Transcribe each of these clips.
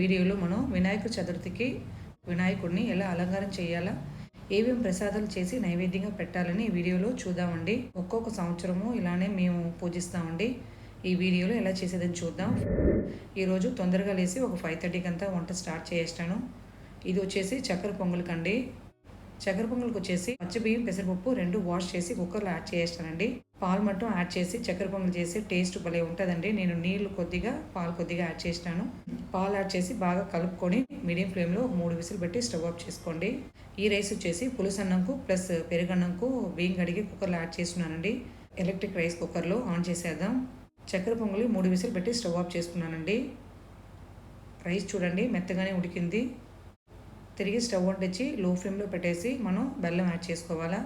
వీడియోలో మనం వినాయక చతుర్థికి వినాయకుడిని ఎలా అలంకారం చేయాలా ఏమేమి ప్రసాదాలు చేసి నైవేద్యంగా పెట్టాలని ఈ వీడియోలో చూద్దామండి. ఒక్కొక్క సంవత్సరము ఇలానే మేము పూజిస్తామండి. ఈ వీడియోలో ఎలా చేసేదని చూద్దాం. ఈరోజు తొందరగా లేచి ఒక ఫైవ్ థర్టీకి అంతా వంట స్టార్ట్ చేస్తాను ఇది వచ్చేసి చక్కెర పొంగల్కండి చక్కెర పొంగల్కి వచ్చేసి పచ్చి బియ్యం పెసరపప్పు రెండు వాష్ చేసి కుక్కర్లో యాడ్ చేస్తానండి పాలు మట్టం యాడ్ చేసి చక్కెర పొంగల్ చేసి టేస్ట్ భలే ఉంటుందండి. నేను నీళ్ళు కొద్దిగా పాలు కొద్దిగా యాడ్ చేసినాను. పాలు యాడ్ చేసి బాగా కలుపుకొని మీడియం ఫ్లేమ్లో ఒక మూడు విసులు పెట్టి స్టవ్ ఆఫ్ చేసుకోండి. ఈ రైస్ వచ్చేసి పులుసు అన్నంకు ప్లస్ పెరుగన్నంకు బియ్యం కడిగి కుక్కర్లో యాడ్ చేస్తున్నానండి. ఎలక్ట్రిక్ రైస్ కుక్కర్లో ఆన్ చేసేద్దాం. చక్కెర పొంగలి మూడు విసులు పెట్టి స్టవ్ ఆఫ్ చేసుకున్నానండి. రైస్ చూడండి మెత్తగానే ఉడికింది. తిరిగి స్టవ్ వంటించి లో ఫ్లేమ్లో పెట్టేసి మనం బెల్లం యాడ్ చేసుకోవాలా?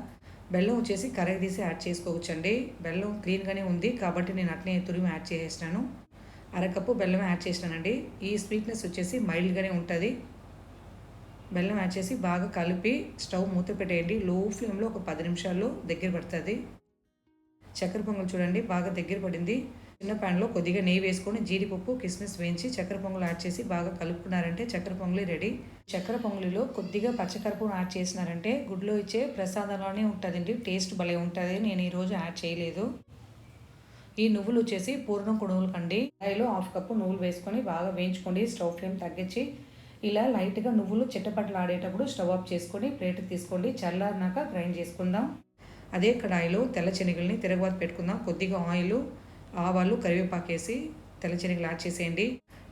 బెల్లం వచ్చేసి కరగ తీసి యాడ్ చేసుకోవచ్చండి. బెల్లం క్లీన్గానే ఉంది కాబట్టి నేను అట్లే తురిమి యాడ్ చేసేసినాను అరకప్పు బెల్లం యాడ్ చేసినానండి ఈ స్వీట్నెస్ వచ్చేసి మైల్డ్గానే ఉంటుంది. బెల్లం యాడ్ చేసి బాగా కలిపి స్టవ్ మూత పెట్టేయండి. లో ఫ్లేమ్లో ఒక పది నిమిషాల్లో దగ్గర పడుతుంది. చక్కెర పొంగల్ చూడండి బాగా దగ్గర పడింది. చిన్న ప్యాన్లో కొద్దిగా నెయ్యి వేసుకొని జీడిపప్పు కిస్మిస్ వేయించి చక్కెర పొంగల్ యాడ్ చేసి బాగా కలుపుకున్నారంటే చక్కెర పొంగలి రెడీ. చక్కెర పొంగలిలో కొద్దిగా పచ్చకరపు యాడ్ చేసినారంటే గుడ్లో ఇచ్చే ప్రసాదంలోనే ఉంటుందండి. టేస్ట్ భలే ఉంటుంది. నేను ఈరోజు యాడ్ చేయలేదు. ఈ నువ్వులు వచ్చేసి పూర్ణం కుడుములు కండి కడాయిలో హాఫ్ కప్పు నువ్వులు వేసుకొని బాగా వేయించుకోండి. స్టవ్ ఫ్లేమ్ తగ్గించి ఇలా లైట్గా నువ్వులు చిట్టపట్లు ఆడేటప్పుడు స్టవ్ ఆఫ్ చేసుకొని ప్లేట్కి తీసుకోండి. చల్లారినాక గ్రైండ్ చేసుకుందాం. అదే కడాయిలో తెల్ల శనగల్ని తిరగబాత పెట్టుకుందాం. కొద్దిగా ఆయిల్ ఆవాలు కరివేపాకు వేసి తెల్ల శనగలు యాడ్ చేసేయండి.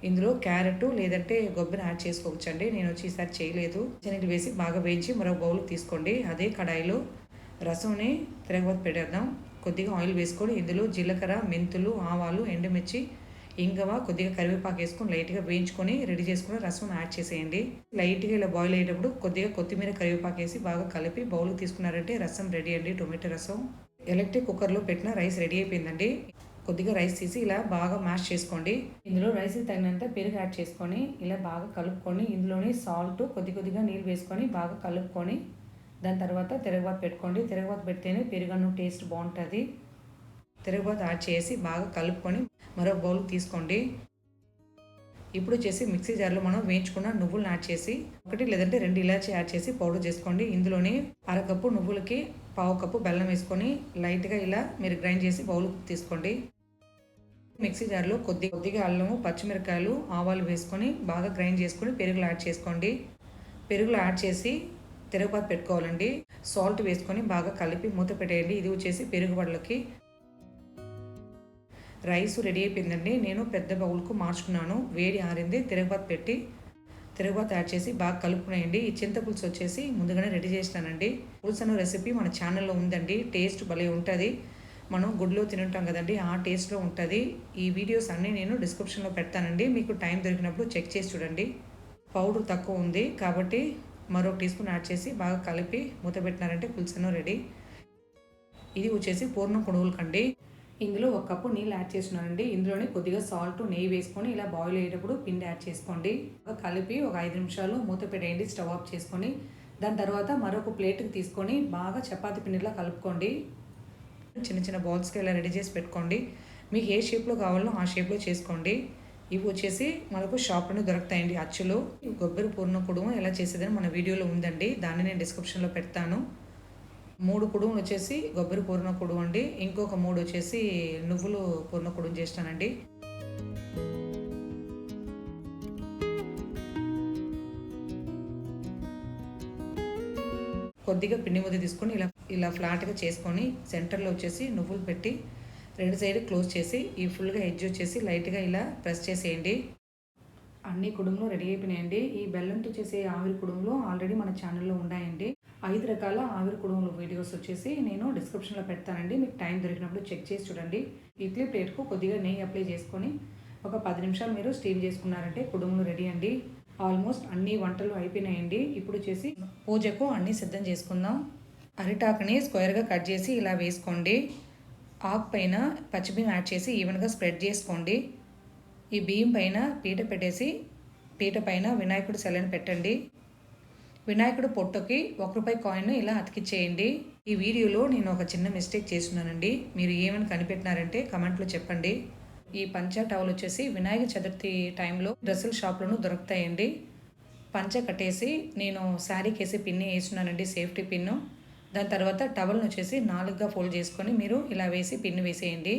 ఇందులో క్యారెట్ లేదంటే కొబ్బరి యాడ్ చేసుకోవచ్చు అండి నేను వచ్చి ఈసారి చేయలేదు. శనగలు వేసి బాగా వేయించి మరొక బౌల్ తీసుకోండి. అదే కడాయిలో రసంని తిరగబోత పెట్టేద్దాం. కొద్దిగా ఆయిల్ వేసుకొని ఇందులో జీలకర్ర మెంతులు ఆవాలు ఎండుమిర్చి ఇంగవ కొద్దిగా కరివేపాకు వేసుకొని లైట్గా వేయించుకొని రెడీ చేసుకుని రసం యాడ్ చేసేయండి. లైట్గా ఇలా బాయిల్ అయ్యేటప్పుడు కొద్దిగా కొత్తిమీర కరివేపాకు వేసి బాగా కలిపి బౌల్కి తీసుకున్నారంటే రసం రెడీ అండి. టొమాటో రసం. ఎలక్ట్రిక్ కుక్కర్లో పెట్టిన రైస్ రెడీ అయిపోయిందండి. కొద్దిగా రైస్ తీసి ఇలా బాగా మ్యాష్ చేసుకోండి. ఇందులో రైస్ తగినంత పెరుగు యాడ్ చేసుకొని ఇలా బాగా కలుపుకొని ఇందులోని సాల్ట్ కొద్ది కొద్దిగా నీళ్ళు వేసుకొని బాగా కలుపుకొని దాని తర్వాత తిరగబాతు పెట్టుకోండి. తిరగబాతు పెడితేనే పెరుగన్నం టేస్ట్ బాగుంటుంది. తిరగబాత్ యాడ్ చేసి బాగా కలుపుకొని మరో బౌల్ తీసుకోండి. ఇప్పుడు చేసి మిక్సీ జార్లో మనం వేయించుకున్న నువ్వులను యాడ్ చేసి ఒకటి లేదంటే రెండు ఇలాచి యాడ్ చేసి పౌడర్ చేసుకోండి. ఇందులోని అరకప్పు నువ్వులకి పావు కప్పు బెల్లం వేసుకొని లైట్గా ఇలా మీరు గ్రైండ్ చేసి బౌల్ తీసుకోండి. మిక్సీ జార్లో కొద్ది కొద్దిగా అల్లము పచ్చిమిరకాయలు ఆవాలు వేసుకొని బాగా గ్రైండ్ చేసుకొని పెరుగులో యాడ్ చేసుకోండి. పెరుగులో యాడ్ చేసి తిరగబాతు పెట్టుకోవాలండి. సాల్ట్ వేసుకొని బాగా కలిపి మూత పెట్టేయండి. ఇది వచ్చేసి పెరుగు వడలకి. రైస్ రెడీ అయిపోయిందండి. నేను పెద్ద బౌల్కు మార్చుకున్నాను. వేడి ఆరింది తిరగబాతు పెట్టి తిరగబాతు యాడ్ చేసి బాగా కలుపుకునేయండి. ఈ చింతపులుసు వచ్చేసి ముందుగానే రెడీ చేసినానండి. పులుసు అనే రెసిపీ మన ఛానల్లో ఉందండి. టేస్ట్ భలే ఉంటుంది. మనం గుడ్లో తింటాం కదండి ఆ టేస్ట్లో ఉంటుంది. ఈ వీడియోస్ అన్నీ నేను డిస్క్రిప్షన్లో పెడతానండి. మీకు టైం దొరికినప్పుడు చెక్ చేసి చూడండి. పౌడర్ తక్కువ ఉంది కాబట్టి మరో టీ స్పూన్ యాడ్ చేసి బాగా కలిపి మూత పెట్టినారంటే పులుసను రెడీ. ఇది వచ్చేసి పూర్ణం కొనుగోలు కండి. ఇందులో ఒక కప్పు నీళ్ళు యాడ్ చేస్తున్నానండి. ఇందులోనే కొద్దిగా సాల్ట్ నెయ్యి వేసుకొని ఇలా బాయిల్ అయ్యేటప్పుడు పిండి యాడ్ చేసుకోండి. కలిపి ఒక ఐదు నిమిషాలు మూత పెట్టేయండి స్టవ్ ఆఫ్ చేసుకొని. దాని తర్వాత మరొక ప్లేట్కి తీసుకొని బాగా చపాతి పిండిలా కలుపుకోండి. చిన్న చిన్న బాల్స్కి ఇలా రెడీ చేసి పెట్టుకోండి. మీకు ఏ షేప్లో కావాలో ఆ షేప్లో చేసుకోండి. ఇవి వచ్చేసి మనకు షాప్లోనే దొరుకుతాయండి అచ్చులు. కొబ్బరి పూర్ణ కుడుము ఎలా చేసేదని మన వీడియోలో ఉందండి. దాన్ని నేను డిస్క్రిప్షన్లో పెడతాను. మూడు కుడుములు వచ్చేసి కొబ్బరి పూర్ణ కుడుము అండి. ఇంకొక మూడు వచ్చేసి నువ్వులు పూర్ణ కుడుము చేస్తానండి. కొద్దిగా పిండి ముద్ద తీసుకొని ఇలా ఇలా ఫ్లాట్గా చేసుకొని సెంటర్లో వచ్చేసి నువ్వులు పెట్టి రెండు సైడ్ క్లోజ్ చేసి ఈ ఫుల్గా ఎడ్జ్ వచ్చేసి లైట్గా ఇలా ప్రెస్ చేసేయండి. అన్ని కుడుములు రెడీ అయిపోయినాయండి. ఈ బెల్లంతో చేసే ఆవిరి కుడుములు ఆల్రెడీ మన ఛానల్లో ఉన్నాయండి. ఐదు రకాల ఆవిరి కుడుములు వీడియోస్ వచ్చేసి నేను డిస్క్రిప్షన్లో పెడతానండి. మీకు టైం దొరికినప్పుడు చెక్ చేసి చూడండి. ఇడ్లీ ప్లేట్కు కొద్దిగా నెయ్యి అప్లై చేసుకొని ఒక పది నిమిషాలు మీరు స్టీమ్ చేసుకున్నారంటే కుడుములు రెడీ అండి. ఆల్మోస్ట్ అన్ని వంటలు అయిపోయినాయండి. ఇప్పుడు చేసి పూజకు అన్నీ సిద్ధం చేసుకుందాం. అరిటాకుని స్క్వేర్గా కట్ చేసి ఇలా వేసుకోండి. ఆకు పైన పచ్చిబియ్యం యాడ్ చేసి ఈవెన్గా స్ప్రెడ్ చేసుకోండి. ఈ బియ్యం పైన పీట పెట్టేసి పీట పైన వినాయకుడు సెలని పెట్టండి. వినాయకుడు పొట్టుకి ఒక రూపాయి కాయిన్ ఇలా అతికిచ్చేయండి. ఈ వీడియోలో నేను ఒక చిన్న మిస్టేక్ చేస్తున్నానండి. మీరు ఏమని కనిపెట్టినారంటే కమెంట్లో చెప్పండి. ఈ పంచ టవల్ వచ్చేసి వినాయక చతుర్థి టైంలో డ్రెస్సుల షాప్లోనూ దొరుకుతాయండి. పంచ కట్టేసి నేను శారీకి వేసి పిన్ని వేస్తున్నానండి సేఫ్టీ పిన్ను. దాని తర్వాత టవల్ని వచ్చేసి నాలుగుగా ఫోల్డ్ చేసుకొని మీరు ఇలా వేసి పిన్ను వేసేయండి.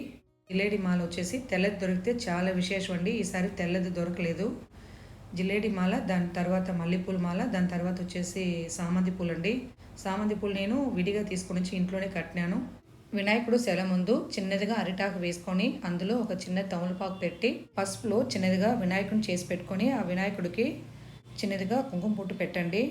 జిలేడి మాల వచ్చేసి తెల్లది దొరికితే చాలా విశేషం అండి. ఈసారి తెల్లది దొరకలేదు. జిలేడి మాల దాని తర్వాత మల్లెపూల మాల దాని తర్వాత వచ్చేసి సామంతి పూలు అండి. సామంతి పూలు నేను విడిగా తీసుకొని వచ్చి ఇంట్లోనే కట్టినాను. వినాయకుడు సెల ముందు చిన్నదిగా అరిటాకు వేసుకొని అందులో ఒక చిన్న తమలపాకు పెట్టి పసుపులో చిన్నదిగా వినాయకుడిని చేసి పెట్టుకొని ఆ వినాయకుడికి చిన్నదిగా కుంకుమ పుట్టు పెట్టండి.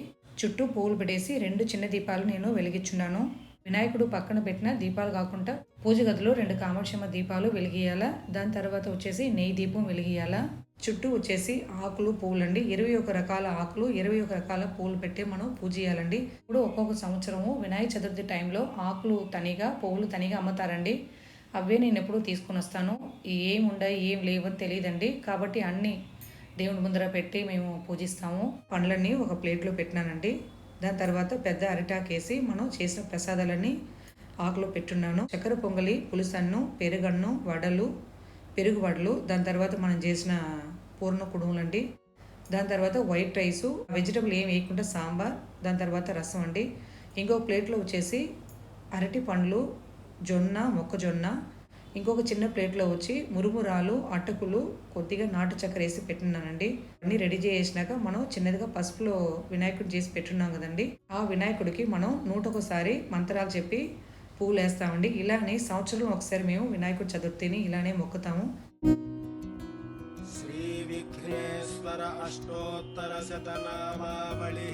చుట్టూ పువ్వులు పెట్టేసి రెండు చిన్న దీపాలు నేను వెలిగించున్నాను. వినాయకుడు పక్కన పెట్టిన దీపాలు కాకుండా పూజ గదిలో రెండు కామాక్షమ్మ దీపాలు వెలిగియాలా దాని తర్వాత వచ్చేసి నెయ్యి దీపం వెలిగియాలా చుట్టూ వచ్చేసి ఆకులు పువ్వులండి ఇరవై ఒక రకాల ఆకులు ఇరవై ఒక రకాల పువ్వులు పెట్టి మనం పూజ చేయాలండి. ఇప్పుడు ఒక్కొక్క సంవత్సరము వినాయక చతుర్థి టైంలో ఆకులు తనిగా పువ్వులు తనిగా అమ్ముతారండి. అవే నేను ఎప్పుడూ తీసుకొని వస్తాను. ఏం ఉండవు ఏం లేవని తెలియదండి. కాబట్టి అన్నీ దేవుని ముందర పెట్టి మేము పూజిస్తాము. పండ్లన్నీ ఒక ప్లేట్లో పెట్టినానండి. దాని తర్వాత పెద్ద అరిటాకేసి మనం చేసిన ప్రసాదాలన్నీ ఆకులో పెట్టున్నాను. చక్కెర పొంగలి పులుసన్ను పెరుగన్ను వడలు పెరుగు వడలు దాని తర్వాత మనం చేసిన పూర్ణ కుడుములండి. దాని తర్వాత వైట్ రైసు వెజిటబుల్ ఏం వేయకుండా సాంబార్ దాని తర్వాత రసం అండి. ఇంకో ప్లేట్లో వచ్చేసి అరటి పండ్లు జొన్న మొక్కజొన్న ఇంకొక చిన్న ప్లేట్లో వచ్చి మురుమురాలు అటుకులు కొద్దిగా నాటు చక్కెర వేసి పెట్టున్నానండి. అన్నీ రెడీ చేసినాక మనం చిన్నదిగా పసుపులో వినాయకుడు చేసి పెట్టున్నాం కదండి. ఆ వినాయకుడికి మనం నూటొకసారి మంత్రాలు చెప్పి పూలు వేస్తామండి. ఇలానే సంవత్సరం ఒకసారి మేము వినాయకుడు చతుర్థిని ఇలానే మొక్కుతాము. విఘ్నేశ్వర అష్టోత్తర శతనామావళి.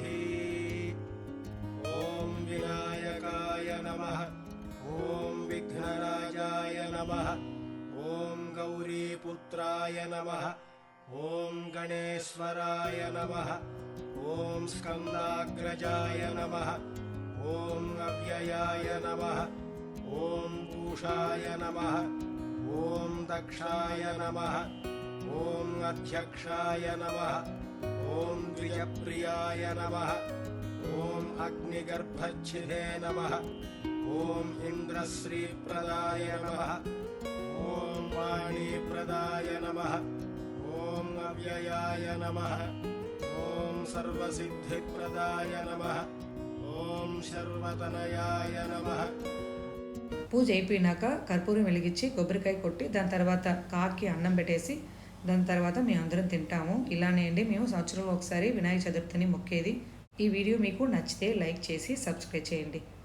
ఓం వినాయకాయ నమః. ॐ विघ्नराजाय नमः। ॐ गौरीपुत्राय नमः। ॐ गणेश्वराय नमः। ॐ स्कन्दाग्रजाय नमः। ॐ अव्ययाय नमः। ॐ पूषाय नमः। ॐ दक्षाय नमः। ॐ अध्यक्षाय नमः। ॐ द्विजप्रियाय नमः। ॐ अग्निगर्भच्छिदे नमः ॐ इन्द्रश्रीप्रदाय नमः ॐ वाणीप्रदाय नमः ॐ अव्ययाय नमः ॐ सर्वसिद्धिप्रदाय नमः ॐ शर्वतनयाय नमः పూజ అయిపోయినాక కర్పూరం వెలిగించి కొబ్బరికాయ కొట్టి దాని తర్వాత కాకి అన్నం పెట్టేసి దాని తర్వాత మేము అందరం తింటాము ఇలానే అండి మేము సంవత్సరంలో ఒకసారి వినాయక చతుర్థిని మొక్కేది ఈ వీడియో మీకు నచ్చితే లైక్ చేసి సబ్స్క్రైబ్ చేయండి